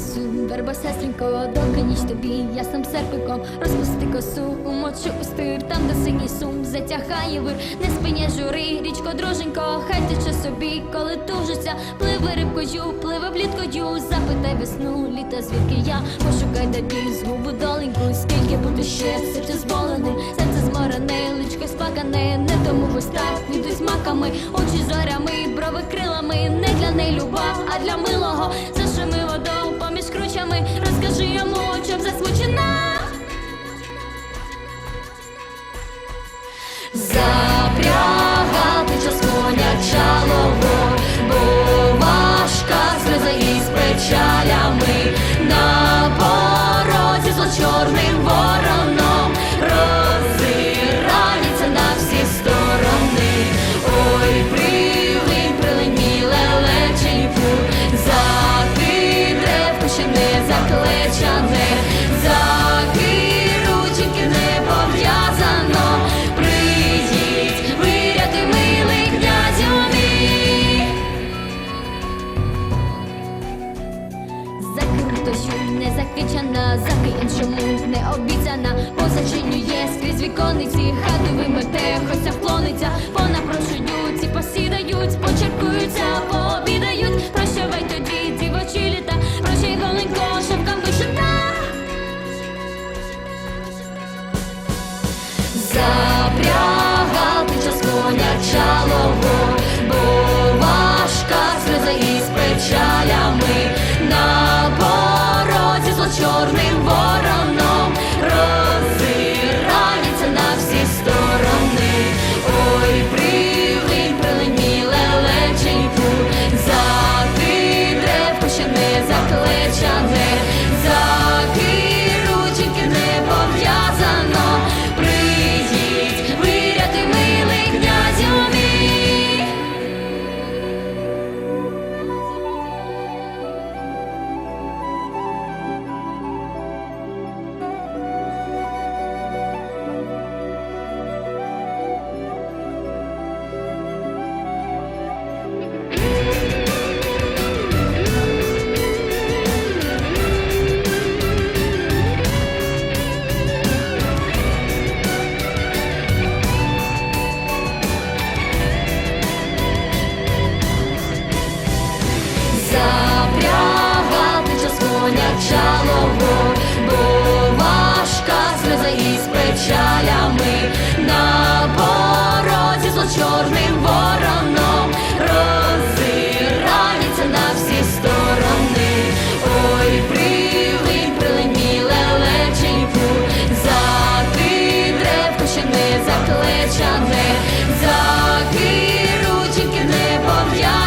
сум, верба сестренько, доки ніч тобі, я сам серпиком розпусти косу, умочу у там де синій сум, затягає вир, не спиня жури, річко, друженько, хай тече собі, коли тужиться, пливе рибкою, пливе пліткою, запитай весну, літа звідки я, пошукай тобі згубу доленьку, скільки буде ще, серце зболене, серце зморене, личко спакане, не тому ось так, йдуть з маками, очі зорями, брови крилами, не для неї любов, а для милого, зашими Запрягати час коня чалого, бо важка сльоза із печалями. На порозі зло іншому не обіцяна, позачинює скрізь вікониці, хату вимете, хося вклониться, вона ці чорним вороном роззирається на всі сторони, ой, прилинь, прилинь, леченьку, за ти древко ще не заклечане, за кирученьки не пов'язане.